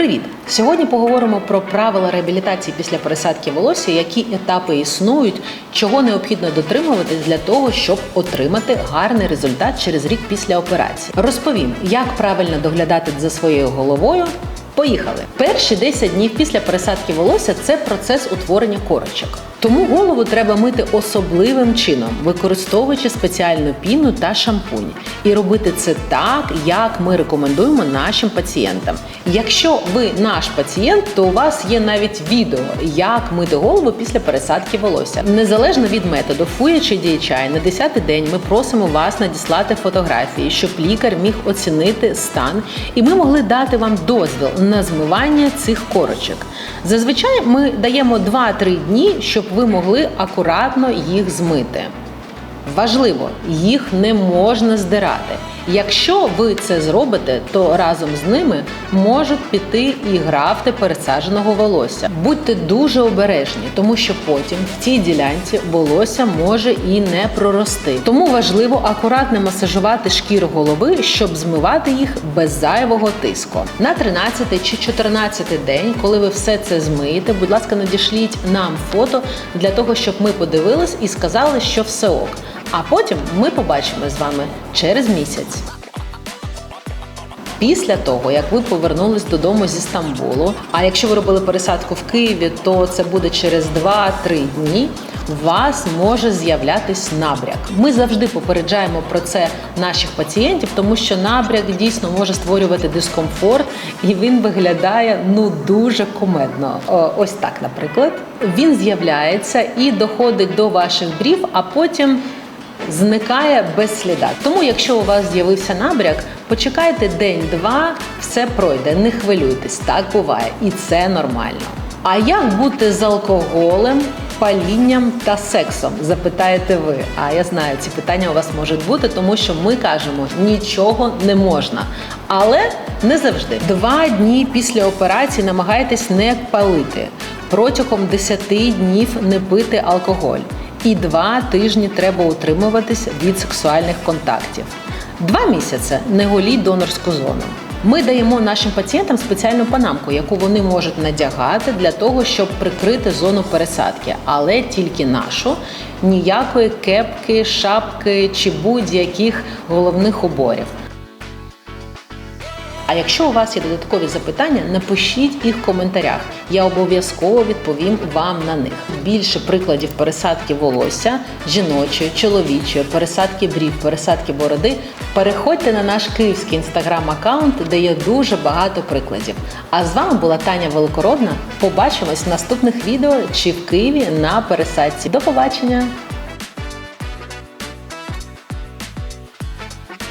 Привіт! Сьогодні поговоримо про правила реабілітації після пересадки волосся, які етапи існують, чого необхідно дотримуватись для того, щоб отримати гарний результат через рік після операції. Розповім, як правильно доглядати за своєю головою. Поїхали! Перші 10 днів після пересадки волосся це процес утворення корочок. Тому голову треба мити особливим чином, використовуючи спеціальну піну та шампунь. І робити це так, як ми рекомендуємо нашим пацієнтам. Якщо ви наш пацієнт, то у вас є навіть відео, як мити голову після пересадки волосся. Незалежно від методу фуя чи DHI, на 10-й день ми просимо вас надіслати фотографії, щоб лікар міг оцінити стан, і ми могли дати вам дозвіл на змивання цих корочок. Зазвичай ми даємо 2-3 дні, щоб ви могли акуратно їх змити. Важливо, їх не можна здирати. Якщо ви це зробите, то разом з ними можуть піти і графти пересадженого волосся. Будьте дуже обережні, тому що потім в цій ділянці волосся може і не прорости. Тому важливо акуратно масажувати шкіру голови, щоб змивати їх без зайвого тиску. На 13 чи 14 день, коли ви все це змиєте, будь ласка, надішліть нам фото для того, щоб ми подивились і сказали, що все ок. А потім ми побачимо з вами через місяць. Після того, як ви повернулись додому зі Стамбулу, а якщо ви робили пересадку в Києві, то це буде через 2-3 дні. Вас може з'являтись набряк. Ми завжди попереджаємо про це наших пацієнтів, тому що набряк дійсно може створювати дискомфорт, і він виглядає ну дуже кумедно. Ось так, наприклад, він з'являється і доходить до ваших брів, а потім зникає без сліда. Тому, якщо у вас з'явився набряк, почекайте день-два, все пройде, не хвилюйтесь, так буває, і це нормально. А як бути з алкоголем, палінням та сексом? Запитаєте ви. А я знаю, ці питання у вас можуть бути, тому що ми кажемо нічого не можна. Але не завжди. Два дні після операції намагайтесь не палити. Протягом 10 днів не пити алкоголь. І два тижні треба утримуватись від сексуальних контактів. Два місяці не голіть донорську зону. Ми даємо нашим пацієнтам спеціальну панамку, яку вони можуть надягати для того, щоб прикрити зону пересадки, але тільки нашу, ніякої кепки, шапки чи будь-яких головних уборів. А якщо у вас є додаткові запитання, напишіть їх в коментарях. Я обов'язково відповім вам на них. Більше прикладів пересадки волосся, жіночої, чоловічої, пересадки брів, пересадки бороди. Переходьте на наш київський інстаграм-аккаунт, де є дуже багато прикладів. А з вами була Таня Великородна. Побачимось в наступних відео чи в Києві на пересадці. До побачення!